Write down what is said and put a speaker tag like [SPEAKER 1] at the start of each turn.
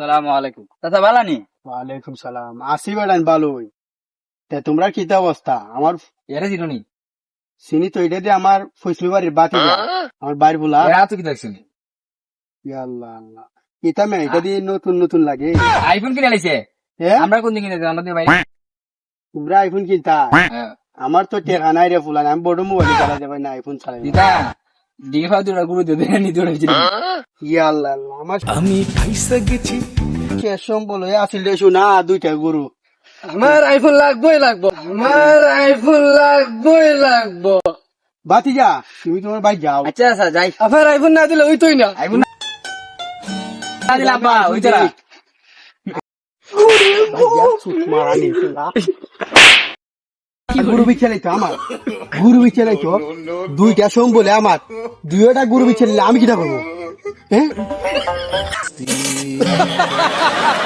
[SPEAKER 1] সালাম আলাইকুম। চাচা বালানি
[SPEAKER 2] ওয়ালাইকুম সালাম। আসি বেড়ান ভালোই তে তোমরা কিতা অবস্থা? আমার
[SPEAKER 1] এরা জিরুনি
[SPEAKER 2] চিনি তো এটা দিয়ে আমার ফসলি বাড়ির বাতি আমার বাড়ি বলা।
[SPEAKER 1] এরা তো কি দেখছেন?
[SPEAKER 2] আল্লাহ আল্লাহ। কিতা মে এটা দিয়ে নতুন নতুন লাগে।
[SPEAKER 1] আইফোন কিনে লাইছে
[SPEAKER 2] এ?
[SPEAKER 1] আমরা কোন দিন কিনে আমাদের ভাই
[SPEAKER 2] তোমরা আইফোন কিনতা? আমার তো টেকা নাই রে ফুলান। আমি বড় মোবাইল চালা যাবে না আইফোন চালাই
[SPEAKER 1] দিদা গুরু দে
[SPEAKER 2] ইয়া আল্লাহ। আমার আমি খাইসা গেছি। রে শোনা দুইটা গরু।
[SPEAKER 3] আমার আইফোন লাগবোই লাগবো। আমার আইফোন লাগবোই লাগবো।
[SPEAKER 2] বাতি যা তুমি তোমার ভাই যাও।
[SPEAKER 1] আচ্ছা আচ্ছা যাই।
[SPEAKER 3] আপনার আইফোন না দিলে ওই তোই না
[SPEAKER 1] আইফোন না। দিলাম বা ওই তারা
[SPEAKER 2] গুরু বিছে আমার গুরু দুইটা সোম বলে? আমার। দুইটা গুরু বিছে আমি কিটা করব? হ্যাঁ